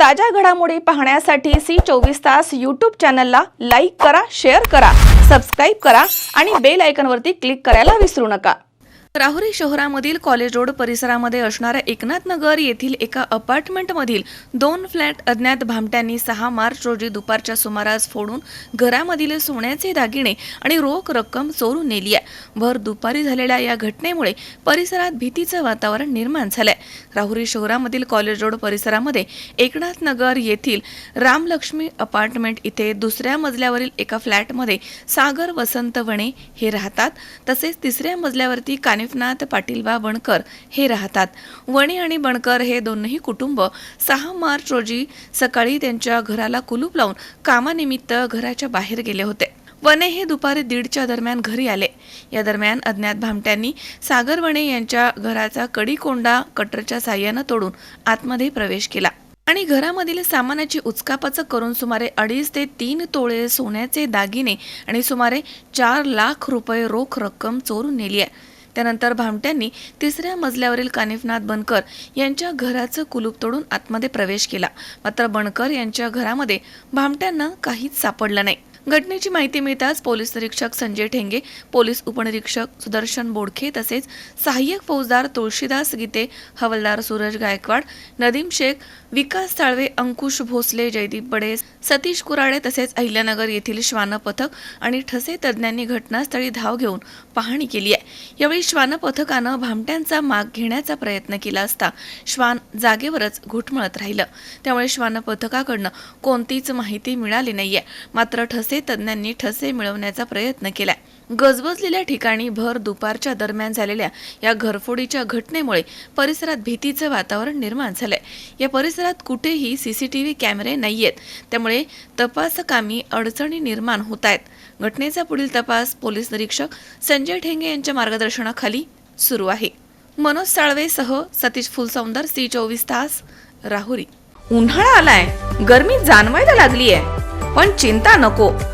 ताज्या घडामोडी पाहण्यासाठी सी चोवीस तास यूट्यूब चॅनलला लाईक करा शेअर करा सबस्क्राईब करा आणि बेल आयकनवरती क्लिक करायला विसरू नका. राहुरी शहरामधील कॉलेज रोड परिसरामध्ये असणाऱ्या एकनाथ नगर येथील एका अपार्टमेंटमधील दोन फ्लॅट अज्ञात भामट्यांनी सहा मार्च रोजी दुपारच्या सुमारास फोडून घरामधील सोन्याचे दागिने आणि रोख रक्कम चोरून नेली आहे. भर दुपारी झालेल्या या घटनेमुळे परिसरात भीतीचं वातावरण निर्माण झालंय. राहुरी शहरामधील कॉलेज रोड परिसरामध्ये एकनाथ नगर येथील रामलक्ष्मी अपार्टमेंट इथे दुसऱ्या मजल्यावरील एका फ्लॅटमध्ये सागर वसंत वणे हे राहतात. तसेच तिसऱ्या मजल्यावरती कानिफनाथ पाटीलबा बणकर हे राहतात. वणे आणि बणकर हे दोनही कुटुंब सहा मार्च रोजी सकाळी त्यांच्या घराला कुलूप लावून कामानिमित्त घराच्या बाहेर गेले होते. वने हे दुपारी दीडच्या दरम्यान घरी आले. या दरम्यान अज्ञात भामट्यांनी सागर वणे यांच्या घराचा कडीकोंडा कटरच्या साह्यानं तोडून आतमध्ये प्रवेश केला आणि घरामधील सामानाची उचकापाचक करून सुमारे अडीच ते तीन तोळे सोन्याचे दागिने आणि सुमारे चार लाख रुपये रोख रक्कम चोरून नेली आहे. त्यानंतर भामट्यांनी तिसऱ्या मजल्यावरील कानिफनाथ बनकर यांच्या घराचं कुलूप तोडून आतमध्ये प्रवेश केला. मात्र बनकर यांच्या घरामध्ये भामट्यांना काहीच सापडलं नाही. घटनेची माहिती मिळताच पोलीस निरीक्षक संजय ठेंगे पोलीस उपनिरीक्षक सुदर्शन बोडखे तसेच सहाय्यक फौजदार तुळशीदास गीते हवलदार सूरज गायकवाड नदीम शेख विकास साळवे अंकुश भोसले जयदीप बडे सतीश कुराडे तसेच अहिल्यानगर येथील श्वान पथक आणि ठसे तज्ज्ञांनी घटनास्थळी धाव घेऊन पाहणी केली यावेळी श्वान पथकानं भामट्यांचा माग घेण्याचा प्रयत्न केला असता श्वान जागेवरच घुटमळत राहिलं. त्यामुळे श्वान पथकाकडनं कोणतीच माहिती मिळाली नाहीये. मात्र ठसे तज्ज्ञांनी ठसे मिळवण्याचा प्रयत्न केलाय. गजबजलेल्या ठिकाणी भर दुपारच्या दरम्यान झालेल्या या घरफोडीच्या घटनेमुळे परिसरात भीतीचं वातावरण निर्माण झालंय. या परिसरात कुठेही सीसीटीव्ही कॅमेरे नाहीयेत. त्यामुळे तपासकामी अडचणी निर्माण होत आहेत घटनेचा पुढील तपास पोलीस निरीक्षक संजय ठेंगे यांच्या मार्गदर्शनाखाली सुरू आहे. मनोज साळवेसह सतीश फुलसौंदर सी चोवीस तास राहुरी. उन्हाळा आलाय. गर्मी जाणवायला लागलीय. पण चिंता नको.